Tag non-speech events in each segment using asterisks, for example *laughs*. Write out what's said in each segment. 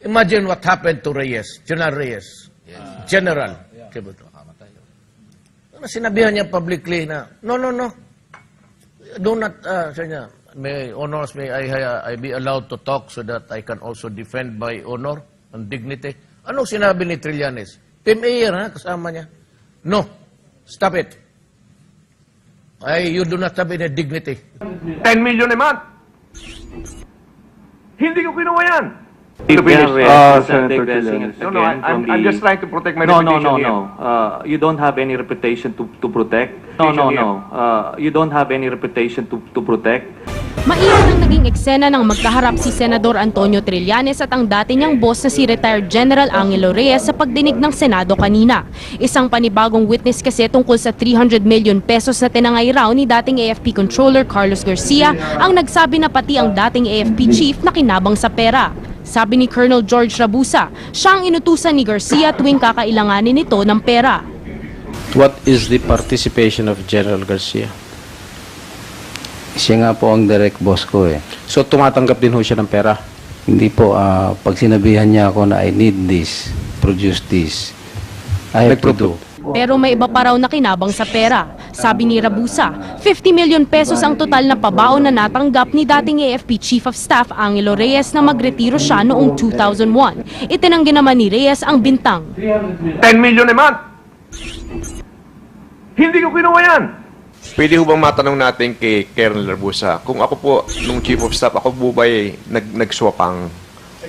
Imagine what happened to Reyes, General Reyes. General. Kibuto. Ano sinabihan niya publicly na, no, no, no. Do not, uh, sabi niya, may honors, may I, I be allowed to talk so that I can also defend my honor and dignity. Anong sinabi ni Trillanes? Team Ayer, ha, kasama niya. No, stop it. I, you do not have any dignity. 10 million a month. Hindi ko kinuha yan. To finish, uh, uh, Senator. No, no, I- I'm, just trying to protect my No, no, reputation no, here. no. Uh, you don't have any reputation to, to protect. No, no, no. Uh, you don't have any reputation to, to protect. Maiyan ang naging eksena ng magkaharap si Senador Antonio Trillanes at ang dati niyang boss na si retired General Angelo Reyes sa pagdinig ng Senado kanina. Isang panibagong witness kasi tungkol sa 300 million pesos na tinangay raw ni dating AFP Controller Carlos Garcia ang nagsabi na pati ang dating AFP Chief na kinabang sa pera. Sabi ni Colonel George Rabusa, siya ang inutusan ni Garcia tuwing kakailanganin nito ng pera. What is the participation of General Garcia? Siya nga po ang direct boss ko eh. So tumatanggap din ho siya ng pera. Hindi po, ah, pag sinabihan niya ako na I need this, produce this, I have to do. Pero may iba pa raw na kinabang sa pera. Sabi ni Rabusa, 50 million pesos ang total na pabaon na natanggap ni dating AFP Chief of Staff Angelo Reyes na magretiro siya noong 2001. Itinanggi naman ni Reyes ang bintang. 10 million a month. Hindi ko kinuha yan. Pwede ho bang matanong natin kay Colonel Rabusa, kung ako po, nung Chief of Staff, ako po ba ay nag, nagswapang?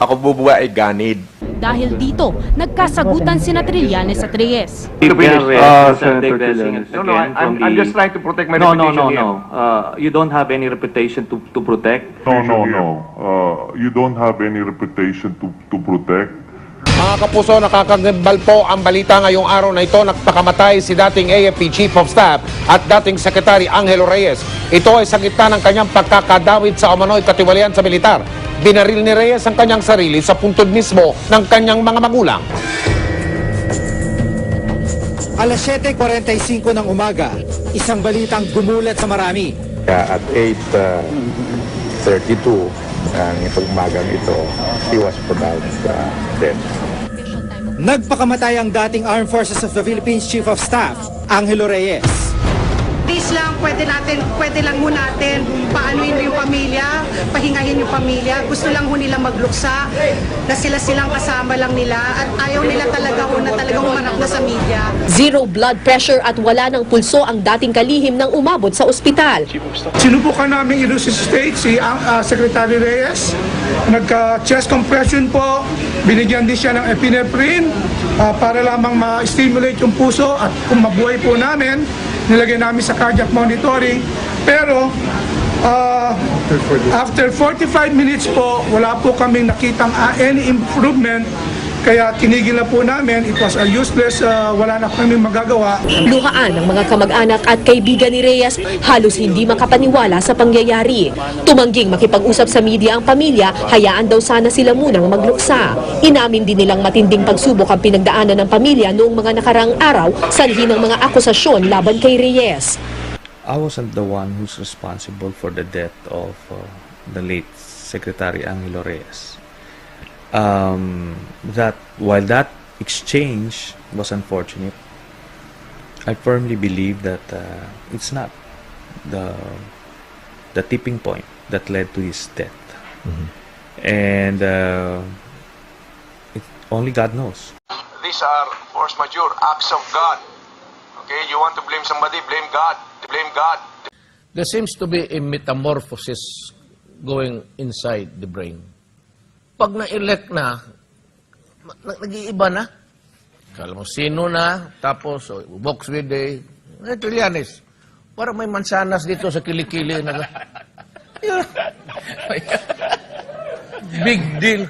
Ako ba ay ganid? Dahil dito, nagkasagutan sina Trillanes at Reyes. To finish. Uh, Uh, Senator digressing Trillanes. No, no, again I'm, just trying to protect my No, no, reputation no, here. no. Uh, you don't have any reputation to, to protect. No, no, no. Uh, you don't have any reputation to, to protect. Mga kapuso, nakakagambal po ang balita ngayong araw na ito. Nagpakamatay si dating AFP Chief of Staff at dating Secretary Angelo Reyes. Ito ay sa gitna ng kanyang pagkakadawit sa umano'y katiwalian sa militar. Binaril ni Reyes ang kanyang sarili sa puntod mismo ng kanyang mga magulang. Alas 7.45 ng umaga, isang balitang gumulat sa marami. at 8.32 ang itong umagang ito, he was pronounced uh, dead. Nagpakamatay ang dating Armed Forces of the Philippines Chief of Staff, Angelo Reyes. Please lang, pwede natin, pwede lang ho natin paanoin yung pamilya, pahingahin yung pamilya. Gusto lang ho nila magluksa, na sila silang kasama lang nila at ayaw nila talaga ho na talagang umanap na sa media. Zero blood pressure at wala ng pulso ang dating kalihim ng umabot sa ospital. Sinubukan namin i-resuscitate si uh, Secretary Reyes. Nagka-chest compression po. Binigyan din siya ng epinephrine uh, para lamang ma-stimulate yung puso at kung mabuhay po namin, nilagay namin sa cardiac monitoring. Pero uh, after 45 minutes po, wala po kaming nakitang uh, any improvement. Kaya tinigil na po namin. It was a useless, uh, wala na kami magagawa. Luhaan ng mga kamag-anak at kaibigan ni Reyes halos hindi makapaniwala sa pangyayari. Tumangging makipag-usap sa media ang pamilya, hayaan daw sana sila munang magluksa. Inamin din nilang matinding pagsubok ang pinagdaanan ng pamilya noong mga nakarang araw sanhi ng mga akusasyon laban kay Reyes. I wasn't the one who's responsible for the death of uh, the late Secretary Angelo Reyes. Um, that while that exchange was unfortunate, I firmly believe that uh, it's not the the tipping point that led to his death, and uh, it, only God knows. These are force majeure, acts of God. Okay, you want to blame somebody, blame God. Blame God. There seems to be a metamorphosis going inside the brain. Pag na-elect na, nag-iiba na. Kala mo sino na, tapos oh, box with the eh, Trillanes. Parang may mansanas dito sa kilikili. Na. *laughs* Big deal.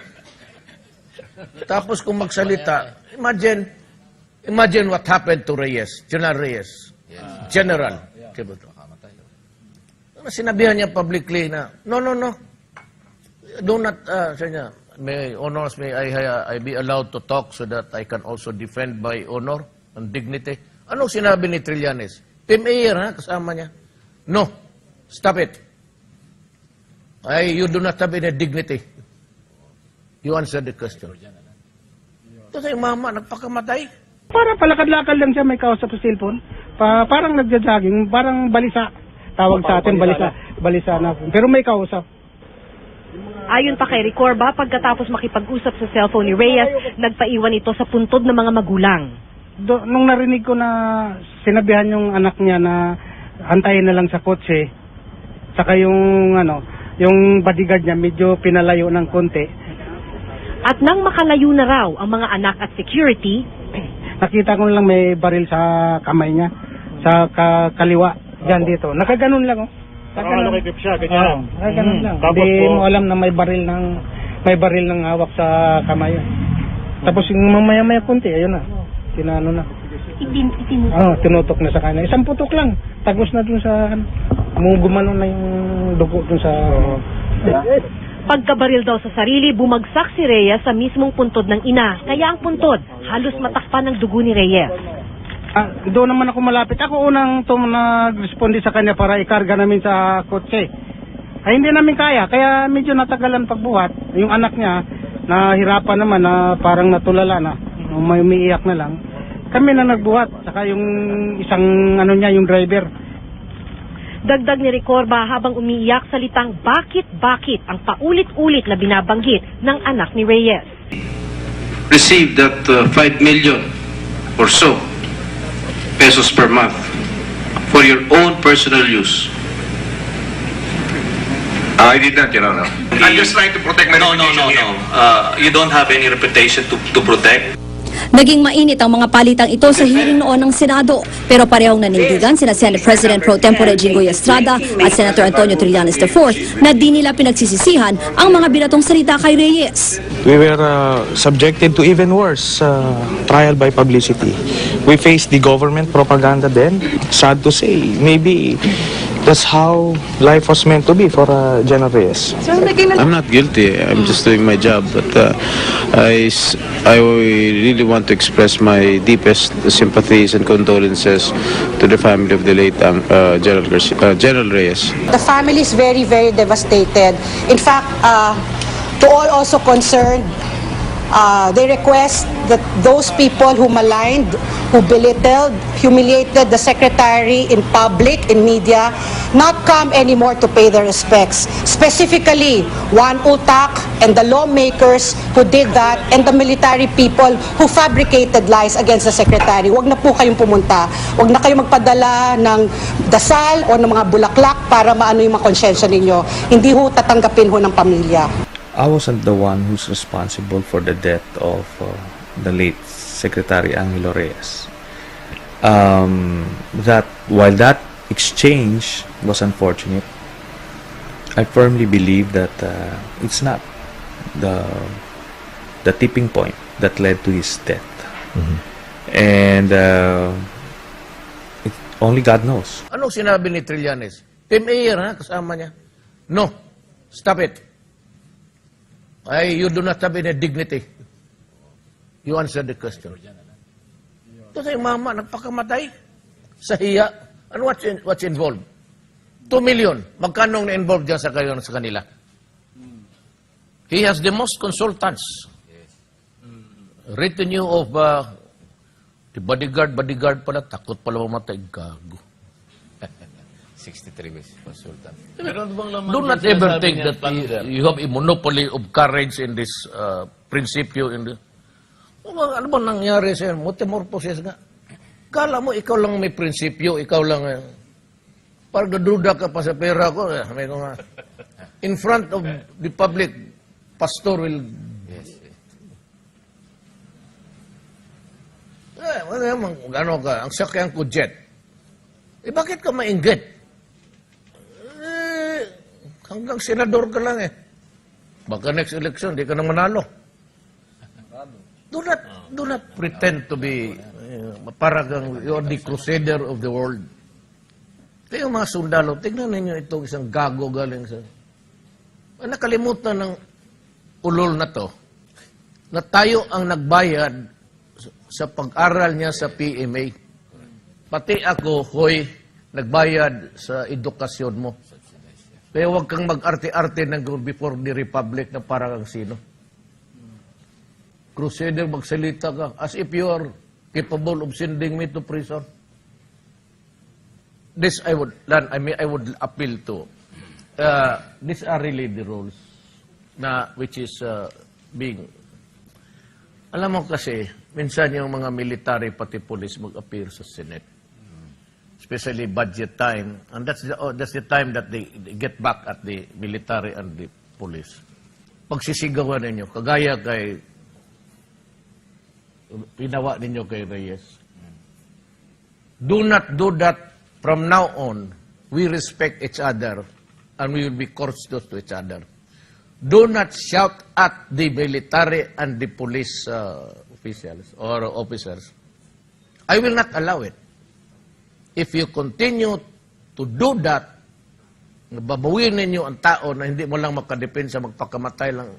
Tapos kung magsalita, imagine, imagine what happened to Reyes, General Reyes. General. Kibuto. Ano sinabihan niya publicly na, no, no, no. Do not, uh, sabi niya, may honors, may I, I be allowed to talk so that I can also defend my honor and dignity. Anong sinabi ni Trillanes? Team Ayer, ha? Kasama niya. No. Stop it. I, you do not have any dignity. You answer the question. Ito sa mama, nagpakamatay. Para palakad-lakad lang siya may kausap sa cellphone. Pa, parang nagja-jogging, parang balisa. Tawag sa atin balisa, balisa na. Pero may kausap. Ayon pa kay Ricorba, pagkatapos makipag-usap sa cellphone ni Reyes, nagpaiwan ito sa puntod ng mga magulang. Do, nung narinig ko na sinabihan yung anak niya na antayin na lang sa kotse, saka yung ano, yung bodyguard niya medyo pinalayo ng konti, At nang makalayo na raw ang mga anak at security, *clears throat* nakita ko lang may baril sa kamay niya, sa ka- kaliwa, dyan dito. Nakaganon lang, oh. Nakaganon. nakikip siya, ganyan. Oo, nakaganon Mm. lang. Tapos Hindi po- mo alam na may baril ng may baril ng hawak sa kamay. Tapos yung mamaya-maya konti, ayun na. Tinano na. itin, itin, Oh, tinutok na sa kanya. Isang putok lang. Tagos na dun sa ano. Gumano na yung dugo dun sa pagkabaril daw sa sarili, bumagsak si Reyes sa mismong puntod ng ina. Kaya ang puntod, halos matakpan ng dugo ni Reyes. Ah, doon naman ako malapit. Ako unang tum nag-responde sa kanya para ikarga namin sa kotse. Ay hindi namin kaya, kaya medyo natagalan pagbuhat. Yung anak niya, nahirapan naman na parang natulala na, may umiiyak na lang. Kami na nagbuhat, saka yung isang ano niya, yung driver. Dagdag ni Ricorba habang umiiyak salitang bakit-bakit ang paulit-ulit na binabanggit ng anak ni Reyes. received that uh, 5 million or so pesos per month for your own personal use. I did not, Your Honor. I'm just trying to protect my No, no, no, no. Uh, you don't have any reputation to, to protect. Naging mainit ang mga palitang ito sa hearing noon ng Senado. Pero parehong nanindigan sina Senate President Pro Tempore Jinggoy Estrada at Senator Antonio Trillanes IV na di nila pinagsisisihan ang mga binatong salita kay Reyes. We were uh, subjected to even worse uh, trial by publicity. We faced the government propaganda then. Sad to say, maybe that's how life was meant to be for uh, General Reyes. I'm not guilty. I'm just doing my job. But uh, I, I really want to express my deepest sympathies and condolences to the family of the late um, uh, General, Garcia, uh, General Reyes. The family is very, very devastated. In fact, uh, to all also concerned, uh, they request that those people who maligned, who belittled, humiliated the secretary in public, in media, not come anymore to pay their respects. Specifically, Juan Utak and the lawmakers who did that and the military people who fabricated lies against the secretary. Huwag na po kayong pumunta. Huwag na kayong magpadala ng dasal o ng mga bulaklak para maano yung mga konsyensya ninyo. Hindi ho tatanggapin ho ng pamilya. I wasn't the one who's responsible for the death of uh, the late Secretary Angelo Reyes. Um, that while that exchange was unfortunate, I firmly believe that uh, it's not the the tipping point that led to his death, and uh, it, only God knows. Anong sinabi ni Trillanes? Team Air, ha? Kasama niya. No. Stop it. Ay, you do not have any dignity. You answer the question. Ito sa mama, nagpakamatay. Sa hiya. Ano what's, in- what's involved? 2 million. Magkano ang na-involved dyan sa, kayo, sa kanila? He has the most consultants. Retinue of uh, the bodyguard, bodyguard pala, takot pala mamatay. Gago. 63 beses consultant. Do not ever think that you, you have a monopoly of courage in this uh, prinsipyo. In the, ano ba, ano ba nangyari sa metamorphosis nga? Kala mo, ikaw lang may prinsipyo, ikaw lang, eh, parang naduda ka pa sa pera ko. Eh, may ko nga, in front of the public, pastor will... Eh, ano, naman, ano ka, ang sakyan ko jet. Eh, bakit ka mainggit? Eh, hanggang senador ka lang eh. Baka next election, di ka na manalo. Do not, do not pretend to be uh, parang you're the crusader of the world. Kaya mga sundalo, tignan ninyo itong isang gago galing sa... Ah, Nakalimutan ng ulol na to na tayo ang nagbayad sa pag-aral niya sa PMA. Pati ako, hoy, nagbayad sa edukasyon mo. Kaya huwag kang mag-arte-arte ng before the republic na parang ang sino. crusader, magsalita ka as if you are capable of sending me to prison. This I would, Lan, I mean, I would appeal to. Uh, these are really the rules na which is uh, being alam mo kasi, minsan yung mga military pati police mag-appear sa Senate. Especially budget time. And that's the, oh, that's the time that they, they get back at the military and the police. Pagsisigawan ninyo, kagaya kay pinawa ninyo kay Reyes. Do not do that from now on. We respect each other and we will be courteous to each other. Do not shout at the military and the police uh, officials or officers. I will not allow it. If you continue to do that, babawin ninyo ang tao na hindi mo lang makadepensa, magpakamatay lang.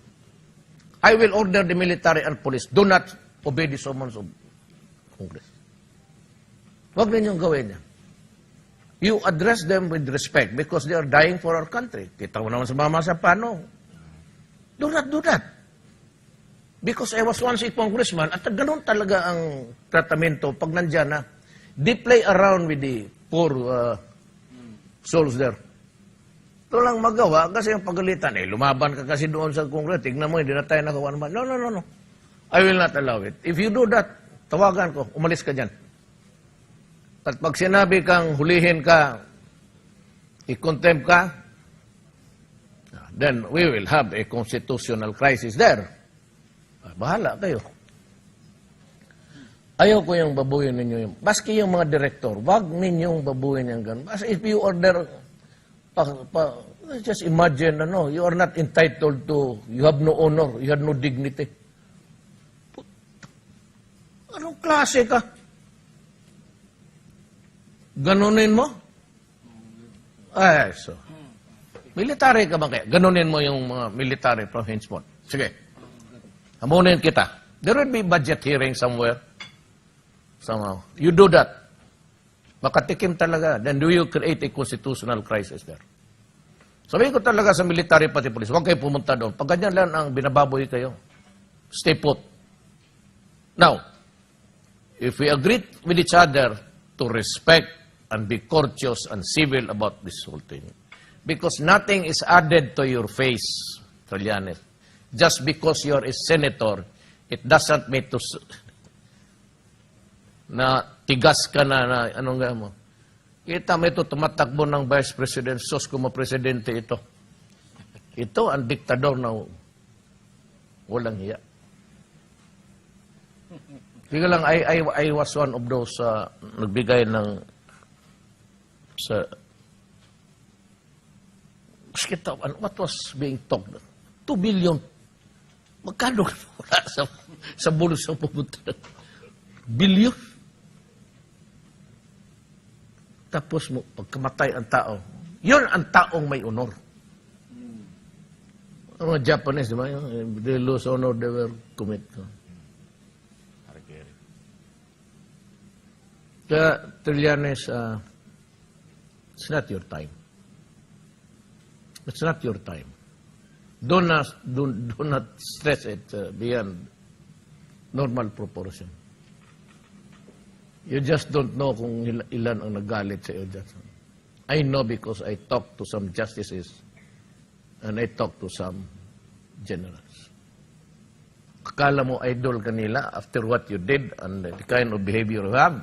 I will order the military and police, do not obey the summons of Congress. Huwag ninyong gawin yan. You address them with respect because they are dying for our country. Kita mo naman sa mama sa paano. Do not do that. Because I was once a congressman at ganun talaga ang tratamento pag nandyan na. They play around with the poor uh, souls there. Ito lang magawa kasi yung pagalitan, eh, lumaban ka kasi doon sa Congress, tignan mo, hindi na tayo nagawa naman. No, no, no, no. I will not allow it. If you do that, tawagan ko, umalis ka dyan. At pag sinabi kang hulihin ka, i-contempt ka, then we will have a constitutional crisis there. Ah, Bahala kayo. Ayaw ko yung babuyin ninyo yung, maski yung mga direktor, wag ninyong babuyin yung ganun. As if you order, pa, pa, just imagine, ano, you are not entitled to, you have no honor, you have no dignity. Anong klase ka? Ganunin mo? Ay, so. Military ka ba kaya? Ganunin mo yung mga military from henceforth. Sige. Hamunin kita. There will be budget hearing somewhere. Somehow. You do that. Makatikim talaga. Then do you create a constitutional crisis there? Sabihin ko talaga sa military pati police, huwag kayo pumunta doon. Pag ganyan lang ang binababoy kayo, stay put. Now, if we agree with each other to respect and be courteous and civil about this whole thing, because nothing is added to your face, Trillanes. Just because you're a senator, it doesn't mean to na tigas ka na, na anong nga mo. Kita mo ito, tumatakbo ng Vice President, sos como presidente ito. Ito ang diktador na walang hiya. Sige lang, I, I, I was one of those uh, nagbigay ng sa ito, ano, what was being talked? 2 billion. Magkano wala *laughs* sa, sa bulsa pupunta? Billion. Tapos mo, pagkamatay ang tao, yun ang taong may honor. Ang mga Japanese, di ba? Yung, They lose honor, they will commit. Kaya, Trillanes, uh, it's not your time. It's not your time. Do not, do, do not stress it uh, beyond normal proportion. You just don't know kung il- ilan ang nagalit sa iyo dyan. I know because I talked to some justices and I talked to some generals. Akala mo idol kanila after what you did and the kind of behavior you have.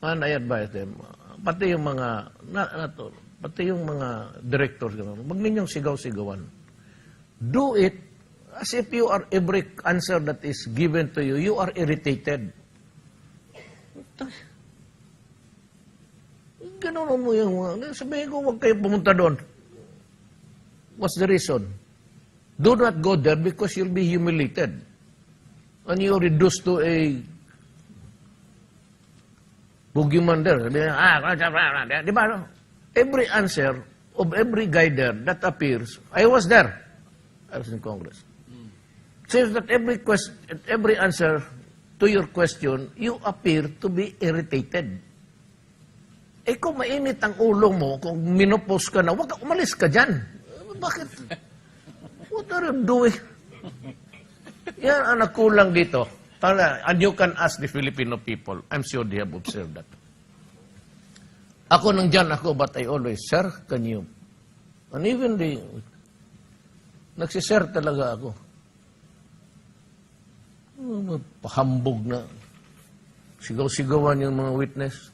And I advise them, pati yung mga, na, na to, pati yung mga directors, gano'n, huwag ninyong sigaw-sigawan. Do it as if you are every answer that is given to you, you are irritated. Ganun mo yung mga, sabihin ko, huwag kayo pumunta doon. What's the reason? Do not go there because you'll be humiliated. And you're reduced to a boogeyman there. Sabi niya, ah, ah, ah, ah, di ba? Every answer of every guy there that appears, I was there. I was in Congress. Says that every question, every answer to your question, you appear to be irritated. Eh kung mainit ang ulo mo, kung minopos ka na, wag umalis ka dyan. Bakit? What are you doing? Yan ang nakulang dito. Tala, and you can ask the Filipino people. I'm sure they have observed that. Ako nang dyan ako, but I always, Sir, can you? And even the, nagsisir talaga ako. Pahambog na. Sigaw-sigawan yung mga witness.